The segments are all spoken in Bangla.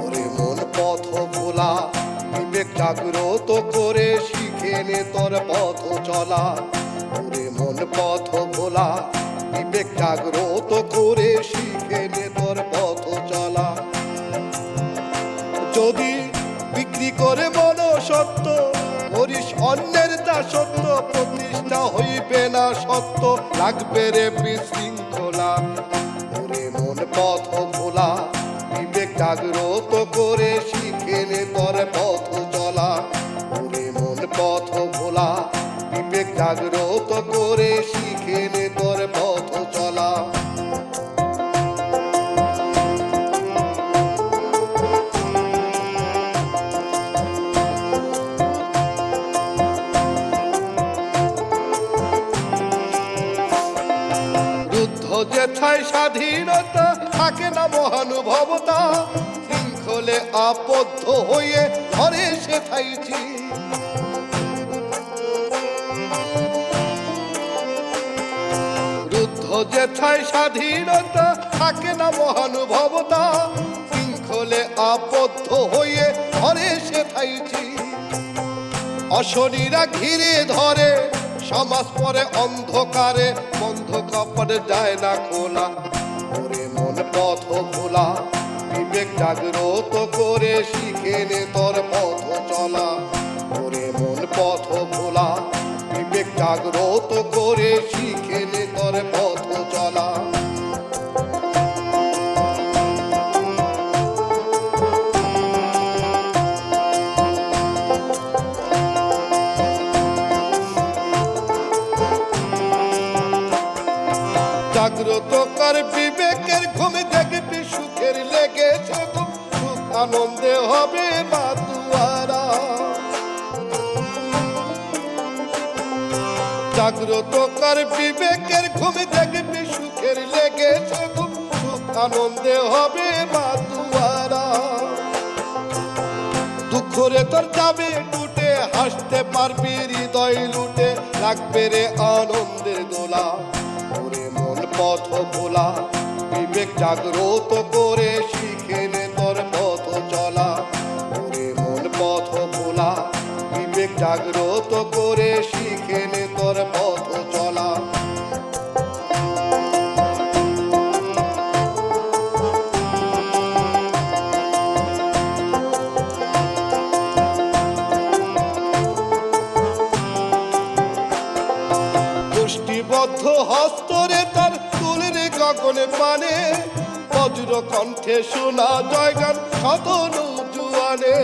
ওরে মন পথ ভোলা, বিবেক জাগ্রত করে শিখে নে তোর পথ চলা। ওরে মন পথ ভোলা, বিবেক জাগ্রত করে শিখে নে তোর পথ চলা। যদি বিক্রি করে মন সত্য করিস অন্যের তা সত্য প্রতিষ্ঠা হইবে না সত্য, লাগবে রে বিশৃঙ্খলা। করে শিখে নে তোর পথ চলা। যেথায় স্বাধীনতা থাকে না মহানুভবতা, শৃঙ্খলে আবদ্ধ হয়ে ঘরে সেথাই যেথায় স্বাধীনতা থাকে না মহানুভবতা শৃঙ্খলে আবদ্ধ হয়ে ঘরে সেথাই চীন। অশরীরা ঘিরে ধরে, সমাজ পরে অন্ধকারে, বন্ধ কপাট যায় না খোলা ওরে মন পথ ভোলা বিবেক জাগ্রত করে শিখে নে তোর জাগ্রত কর বিবেকের ঘুমে দেখবি সুখের লেগেছে সুখ আনন্দে হবে মা দুয়ারা জাগ্রত কর বিবেকের ঘুমে দেখবি সুখের লেগেছে সুখ আনন্দে হবে মা দুয়ারা দুঃখরে তোর যাবে টুটে, হাসতে পারবি হৃদয় লুটে লাগবে রে আনন্দের দোলা। পথ ভোলা বিবেক জাগ্রত করে শিখে নে তোর পথ চলা। মন পথ ভোলা বিবেক জাগ্রত করে শিখে নে তোর পথ চলা। গোষ্ঠীবদ্ধ হস্তরে তার গগনে পানে বজ্র কণ্ঠে শোনা জয়গান শতনু জুয়ানে।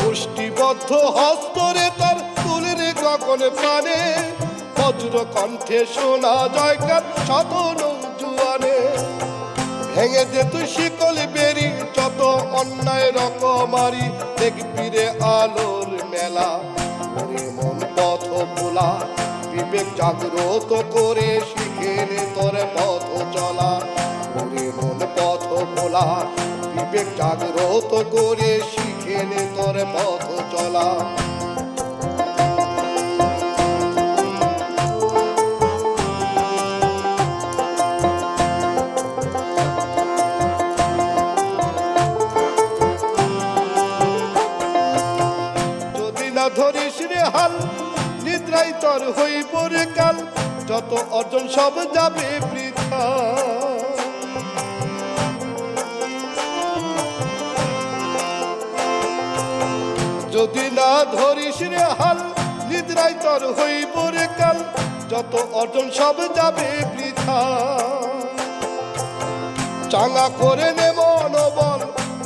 গোষ্ঠীবদ্ধ হস্তরে তার তুলরে গগনে পানে বজ্র কণ্ঠে শোনা জয়গান শতনু জুয়ানে। ভেঙে যে তুই শিকল বেরি, যত অন্যায় রকমারি, দেখবি রে আলোর মেলা। মন বিবেক জাগ্রত করে শিখে নে তোর পথ চলা। ওরে মন পথ ভোলা বিবেক জাগ্রত করে শিখে নে তোর পথ চলা। যদি তোর হইব রে কাল, যত অর্জন সব যাবে বৃথা। যদি না ধরিস রে হাল নিদ্রাই তোর হইব রে কাল, যত অর্জন সব যাবে বৃথা। চাঙ্গা করে নে মনোবল,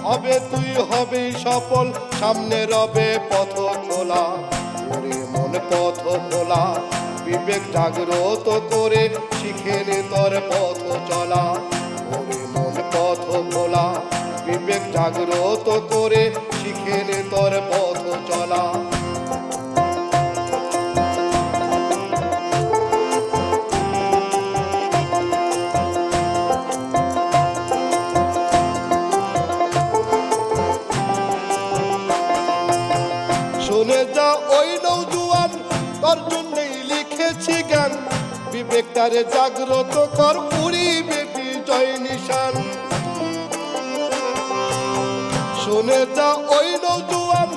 হবে তুই হবে সফল, সামনে রবে পথ খোলা। মন পথ খোলা, বিবেক জাগ্রত করে শিখে নে তোর পথ চলা। ওরে মন পথ খোলা, বিবেক জাগ্রত করে শিখে নে তোর পথ চলা। শুনে যা ওই তোর জন্যই লিখেছি গান। বিবেকটারে জাগ্রত কর পুরিবে বিজয় নিশান। শুনে যা ওই নৌজুয়ান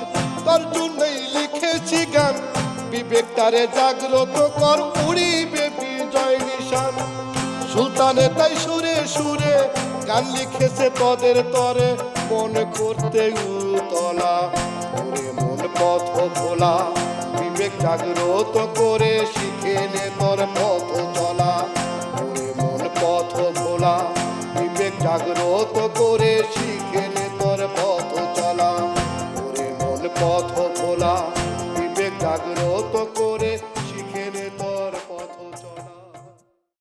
তার জন্যই লিখেছি গান। বিবেকটারে জাগ্রত কর উড়িবে বিজয় নিশান। সুলতানে তাই সুরে সুরে গান লিখেছে তদের তরে, মনে করতে উতলা, মন পথ বিবেক জাগ্রত করে শিখে নে তোর পথ